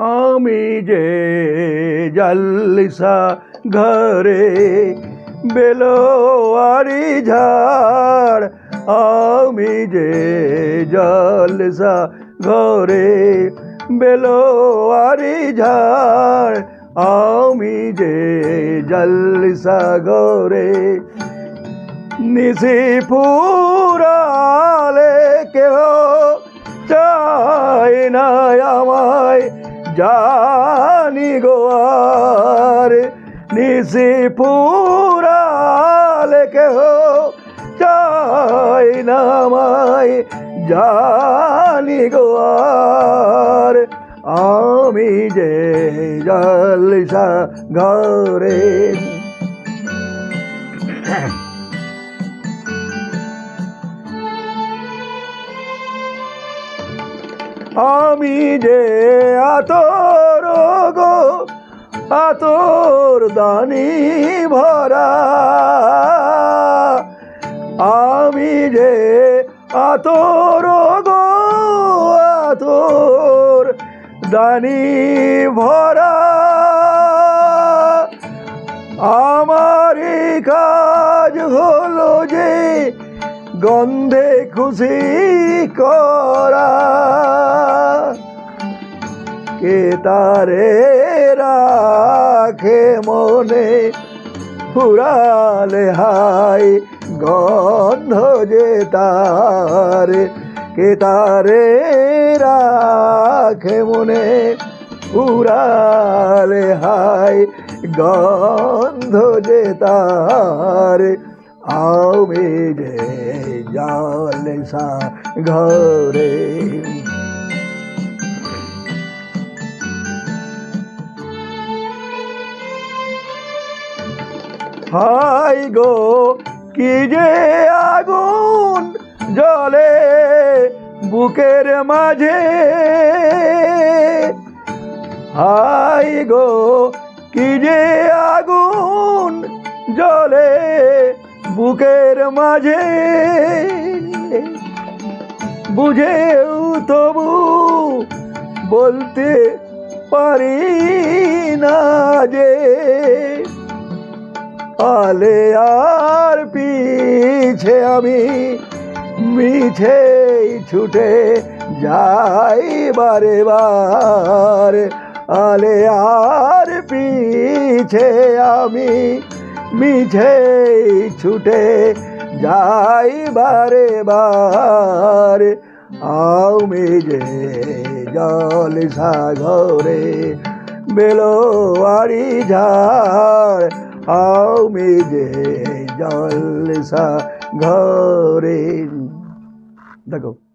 আমি যে জলসা ঘরে বেলোয়ারি ঝাড়, আমি যে জলসা ঘরে বেলোয়ারি ঝাড়, আমি যে জলসা ঘরে নিশি ফুরালে কেহ চাই না আমায় জানি গোয়ার নিশি ফুরালে কেহ চাই না আমায়। জানি গোয়ার আমি যে জলসা ঘরে আমি যে আতর গো, আতর দানি ভরা। আমি যে আতর গো, আতর দানি ভরা। যে গন্ধে খুশি করা। কে তারে রাখে মনে? ফুরালে হাই গন্ধ যে তার। কে তারে রাখে মনে? ফুরালে হাই গন্ধ যে তার। আমি যে জলসা ঘরে হাই গো কি যে আগুন জলে বুকের মাঝে হাই গো কি যে আগুন জলে বুকের মাঝে। বুঝেও তবু বলতে পারি না যে, আলে আর পিছে আমি মিছে ছুটে যাই বারে বার। আলে আর পিছে আমি মিছে ছুটে যাই বারে বার। আমি যে জল সাগরে বেলোয়ারি ঝাড়। আমি যে জলসা ঘরে দেখো।